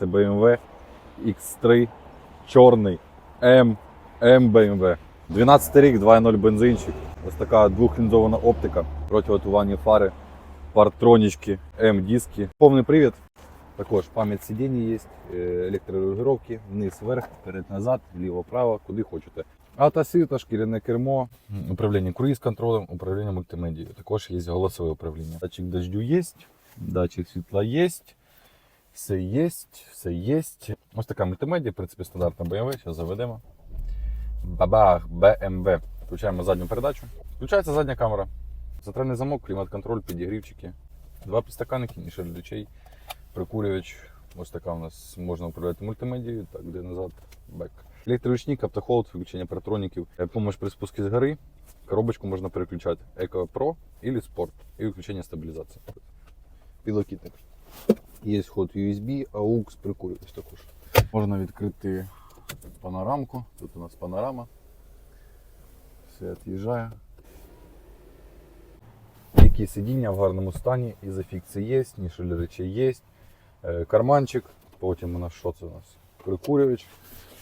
Це BMW X3, чорний M, M BMW. 12 рік, 2.0 бензинчик. Ось така двохлінзована оптика, протиготування фари, партронічки, М-диски. Повний привід. Також пам'ять сидіння є, е, електрорегулювання, вниз, вверх, вперед, назад, вліво, вправо, куди хочете. Автосвітло, шкіряне кермо, управління круїз-контролем, управління мультимедією. Також є голосове управління. Датчик дождю є, датчик світла є, все є, все є. Ось така мультимедія, в принципі, стандартна BMW. Зараз заведемо. Бабах, BMW. Включаємо задню передачу. Включається задня камера. Центральний замок, клімат-контроль, підігрівчики. Два підстаканники, ніж речей, прикурювач. Ось така у нас можна управляти мультимедією, так, де назад, бек. Електроручник, автохолд, виключення паратроніків, Е, при спуску з гори. Коробочку можна переключати Eco Pro або Sport і виключення стабілізації. Підлокітник. Є вход USB, AUX, прикурювач також. Можна відкрити панорамку. Тут у нас панорама. Все від'їжджає. Які сидіння в гарному стані, ізофікси є, нішель речей є, карманчик, потім у нас що це у нас? Прикурювач,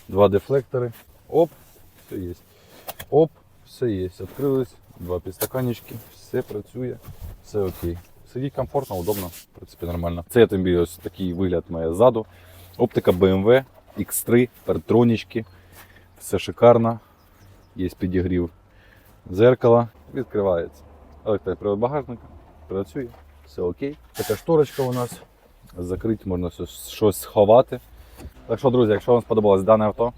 два дефлектори. Оп, все є. Оп, все є. Відкрились, два підстаканнички, все працює, все окей. Сидіть комфортно, удобно, в принципі, нормально. Це тобі ось такий вигляд має ззаду. Оптика BMW X3, партронічки, все шикарно. Є підігрів зеркала, відкривається. Електропривод багажника, працює, все окей. Така шторочка у нас. Закрити можна щось- сховати. Так що, друзі, якщо вам сподобалось дане авто,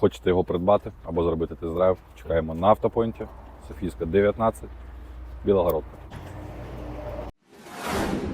хочете його придбати або зробити тест-драйв, чекаємо на автопойнті. Софійська 19, Білогородка.